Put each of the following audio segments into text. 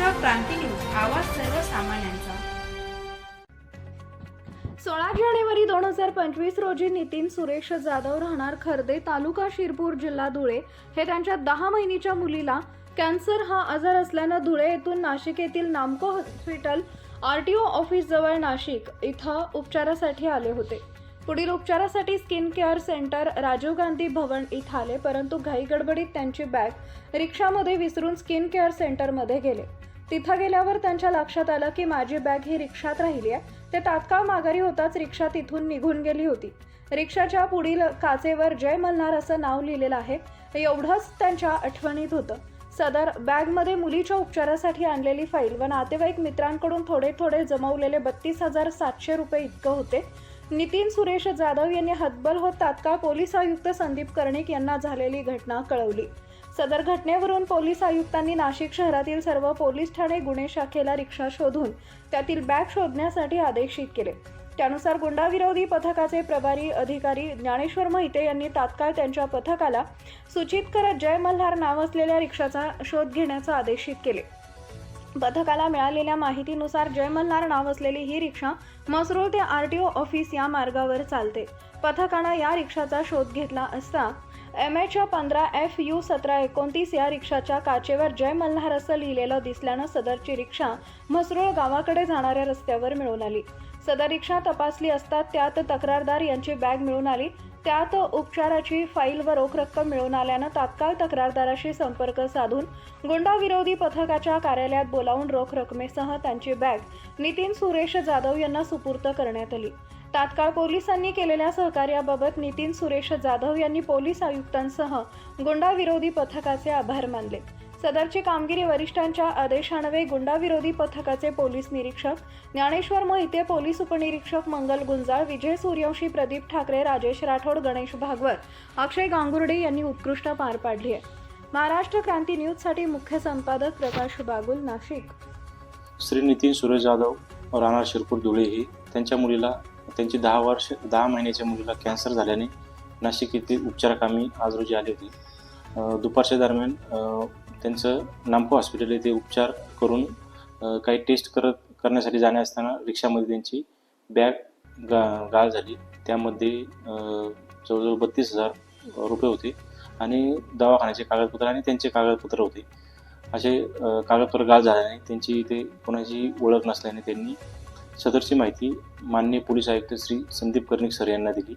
Maharashtra Kranti news आवाज सर्वसामान्यांचा. सोळा जानेवारी दोन हजार पंचवीस रोजी नितीन सुरेश जाधव राहणार खर्दे तालुका शिरपूर जिल्हा धुळे. हे त्यांच्या दहा महिन्याच्या मुलीला कॅन्सर हा आजार असल्यानं धुळे येथून नाशिक येथील Namco hospital R T O office जवळ नाशिक इथं उपचारासाठी आले होते. पुढील उपचारासाठी skin care center Rajiv Gandhi Bhavan इथं आले परंतु घाई गडबडीत त्यांची बॅग रिक्षामध्ये विसरून स्किन केअर सेंटरमध्ये गेले. तिथं गेल्यावर त्यांच्या लक्षात आलं की माझी बॅग ही रिक्षात राहिली आहे. ते तात्काळ माघारी होताच रिक्षा तिथून निघून गेली होती. रिक्षाच्या पुढील काचेवर जय मल्हार असं नाव लिहिलेलं आहे. एवढंच त्यांच्या आठवणीत होतं. सदर बॅगमध्ये मुलीच्या उपचारासाठी आणलेली फाईल व नातेवाईक मित्रांकडून थोडे थोडे जमवलेले बत्तीस हजार सातशे रुपये इतकं होते. नितीन सुरेश जाधव यांनी हतबल होत तात्काळ पोलीस आयुक्त संदीप कर्णिक यांना झालेली घटना कळवली. सदर घटनेवरून पोलीस आयुक्तांनी नाशिक शहरातील सर्व पोलीस ठाणे गुन्हे शाखेला रिक्षा शोधून त्यातील बॅग शोधण्यासाठी आदेशित केले. त्यानुसार गुंडाविरोधी पथकाचे प्रभारी अधिकारी ज्ञानेश्वर महिते यांनी तात्काळ त्यांच्या पथकाला सूचित करत जय मल्हार नाव असलेल्या रिक्षाचा शोध घेण्याचा आदेशित केले. पथकाला मिळालेल्या माहितीनुसार जय मल्हार नाव असलेली ही रिक्षा मसरूळ ते आर टी ओ ऑफिस या मार्गावर चालते. पथकानं या रिक्षाचा शोध घेतला असता एम एचच्या पंधरा एफ यू सतरा एकोणतीस या रिक्षाच्या काचेवर जय मल्हार असं लिहिलेलं दिसल्यानं सदरची रिक्षा म्हसरूळ गावाकडे जाणाऱ्या रस्त्यावर मिळून आली. सदर रिक्षा तपासली असता त्यात तक्रारदार यांची बॅग मिळून आली. त्यात उपचाराची फाईल व रोख रक्कम मिळून आल्यानं तात्काळ तक्रारदाराशी संपर्क साधून गुंडाविरोधी पथकाच्या कार्यालयात बोलावून रोख रकमेसह त्यांची बॅग नितीन सुरेश जाधव यांना सुपूर्त करण्यात आली. तात्काळ पोलिसांनी केलेल्या सहकार्याबाबत नितीन सुरेश जाधव यांनी पोलीस आयुक्तांसह गुंडाविरोधी पथकाचे आभार मानले. सदरची कामगिरी वरिष्ठांच्या आदेशान्वये गुंडाविरोधी पथकाचे पोलीस निरीक्षक ज्ञानेश्वर मोहिते पोलीस उपनिरीक्षक मंगल गुंजाळ विजय सूर्यवंशी प्रदीप ठाकरे राजेश राठोड गणेश भागवत अक्षय गांगुर्डे यांनी उत्कृष्ट पार पाडली आहे. महाराष्ट्र क्रांती न्यूजसाठी मुख्य संपादक प्रकाश बागुल नाशिक. श्री नितीन सुरेश जाधव राहणार शिरपूर धुळे ही त्यांच्या मुलीला त्यांची दहा वर्ष दहा महिन्याच्या मुलीला कॅन्सर झाल्याने नाशिक येथे उपचाराकामी आज रोजी आले होते. दुपारच्या दरम्यान त्यांचं नामको हॉस्पिटल येथे उपचार करून काही टेस्ट करत करण्यासाठी जाणे असताना रिक्षामध्ये त्यांची बॅग गा गाळ झाली. त्यामध्ये जवळजवळ बत्तीस हजार रुपये होते आणि दवाखान्याचे कागदपत्र आणि त्यांचे कागदपत्र होते. असे कागदपत्र गाळ झाल्याने त्यांची इथे कोणाची ओळख नसल्याने त्यांनी सदरची माहिती माननीय पोलीस आयुक्त श्री संदीप कर्णिक सर यांना दिली.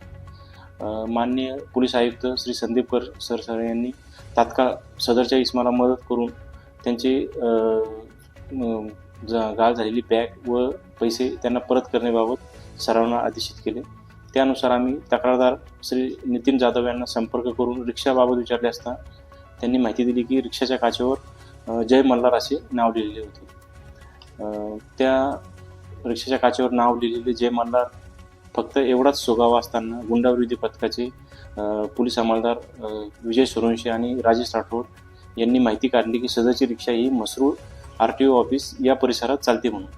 माननीय पोलीस आयुक्त श्री संदीप कर सर सर यांनी तात्काळ सदरच्या इस्माला मदत करून त्यांचे गाळ झालेली बॅग व पैसे त्यांना परत करण्याबाबत सरांना आदेशित केले. त्यानुसार आम्ही तक्रारदार श्री नितीन जाधव यांना संपर्क करून रिक्षाबाबत विचारले असता त्यांनी माहिती दिली की रिक्षाच्या काचेवर जय मल्हार असे नाव लिहिलेले होते. त्या रिक्षाच्या काचेवर नाव लिहिलेले जे मल्हार फक्त एवढाच सुगावा असताना गुंडाविरोधी पथकाचे पोलीस अंमलदार विजय सुरवंशी आणि राजेश राठोड यांनी माहिती काढली की सदरची रिक्षा ही Masrul R T O office या परिसरात चालते म्हणून.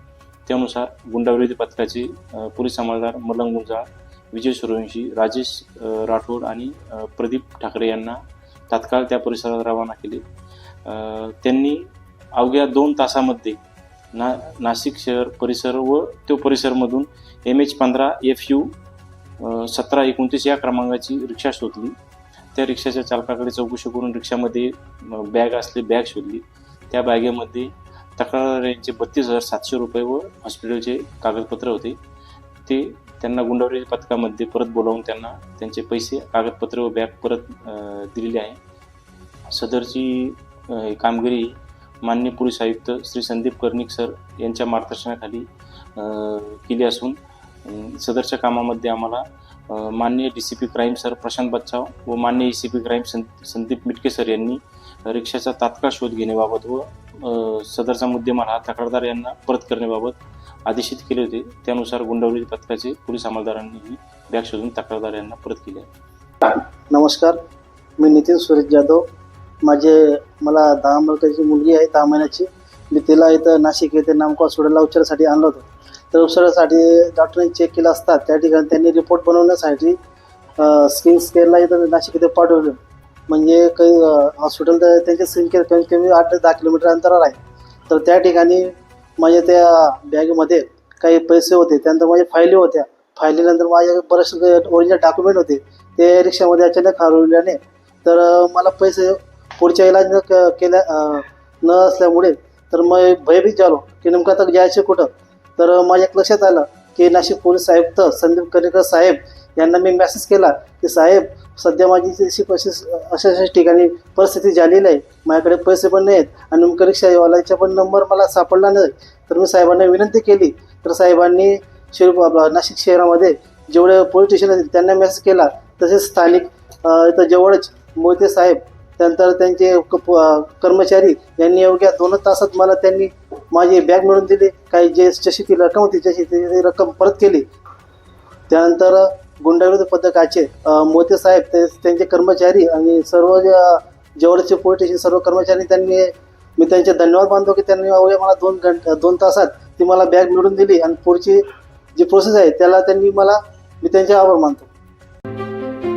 त्यानुसार गुंडाविरोधी पथकाचे पोलीस अंमलदार मलंग गुंजाळ विजय सूर्यवंशी राजेश राठोड आणि प्रदीप ठाकरे यांना तात्काळ त्या परिसरात रवाना केले. त्यांनी अवघ्या दोन तासामध्ये ना नाशिक शहर परिसर व तो परिसरमधून एम एच पंधरा एफ यू सतरा एकोणतीस या क्रमांकाची रिक्षा शोधली. त्या रिक्षाच्या चालकाकडे चौकशी करून रिक्षामध्ये बॅग असली बॅग शोधली. त्या बॅगेमध्ये तक्रार यांचे बत्तीस हजार सातशे रुपये व हॉस्पिटलचे कागदपत्र होते. ते त्यांना गुंडाविरोधी पथकामध्ये परत बोलावून त्यांना त्यांचे पैसे कागदपत्र व बॅग परत दिलेली आहे. सदरची कामगिरी मान्य पोलीस आयुक्त श्री संदीप कर्णिक सर यांच्या मार्गदर्शनाखाली केली असून सदरच्या कामामध्ये आम्हाला मान्य माननीय D C P crime sir Prashant Bachhav व मान्य ई सी पी क्राईम सं संदीप मिटके सर यांनी रिक्षाचा तात्काळ शोध घेण्याबाबत व सदरचा मुद्देमाल हा तक्रारदार यांना परत करण्याबाबत आदेशित केले होते. त्यानुसार गुंडवली पथकाचे पोलीस अंमलदारांनी ही बॅग शोधून तक्रारदार यांना परत केली आहे. नमस्कार. मी नितीन सुरेश जाधव माझे मला दहा वर्षाची मुलगी आहे दहा महिन्याची. मी तिला इथं नाशिक येथे नामको हॉस्पिटलला उपचारासाठी आणलं होतं. तर उपचारासाठी डॉक्टरांनी चेक केलं असता त्या ठिकाणी त्यांनी रिपोर्ट बनवण्यासाठी स्किन स्केअरला इथं नाशिक इथे पाठवलं. म्हणजे काही हॉस्पिटल तर त्यांचे स्किन केअर कमीत कमी आठ ते दहा किलोमीटर अंतरावर आहे. तर त्या ठिकाणी माझ्या त्या बॅगमध्ये काही पैसे होते त्यानंतर माझ्या फायली होत्या. फायलीनंतर माझ्या बरेचसे ओरिजिनल डॉक्युमेंट होते ते रिक्षामध्ये अचानक हरवल्याने तर मला पैसे पुढच्या इलाज न क- केल्या अं, न असल्यामुळे तर मग भयभीत झालो की नेमकं आता जायचं कुठं? तर माझ्या लक्षात आलं की नाशिक पोलीस आयुक्त संदीप कनेकर साहेब यांना मी मेसेज केला की साहेब सध्या माझी अशी अशा अशा ठिकाणी परिस्थिती झालेली आहे. माझ्याकडे पैसे पण नाहीत आणि नेमकं रिक्षावाल्याचा पण नंबर मला सापडला नाही. तर मी साहेबांना विनंती केली. तर साहेबांनी शिर आपला नाशिक शहरामध्ये जेवढे पोलीस स्टेशन आहेत त्यांना मेसेज केला. तसेच स्थानिक अं, इथं जवळच मोहिते साहेब त्यानंतर त्यांचे क- कर्मचारी यांनी अवघ्या दोन तासात मला त्यांनी माझी बॅग मिळवून दिली. काही जे जशी ती रक्कम होती जशी ती रक्कम परत केली. त्यानंतर गुंडाविरोधी पथकाचे मोते साहेब ते त्यांचे कर्मचारी आणि सर्व जवळचे पोलीस स्टेशन सर्व कर्मचारी त्यांनी मी त्यांचे धन्यवाद मानतो की त्यांनी अवघ्या मला दोन घंट दोन तासात ती मला बॅग मिळवून दिली आणि पुढची जी प्रोसेस आहे त्याला त्यांनी मला मी त्यांचे आभार मानतो.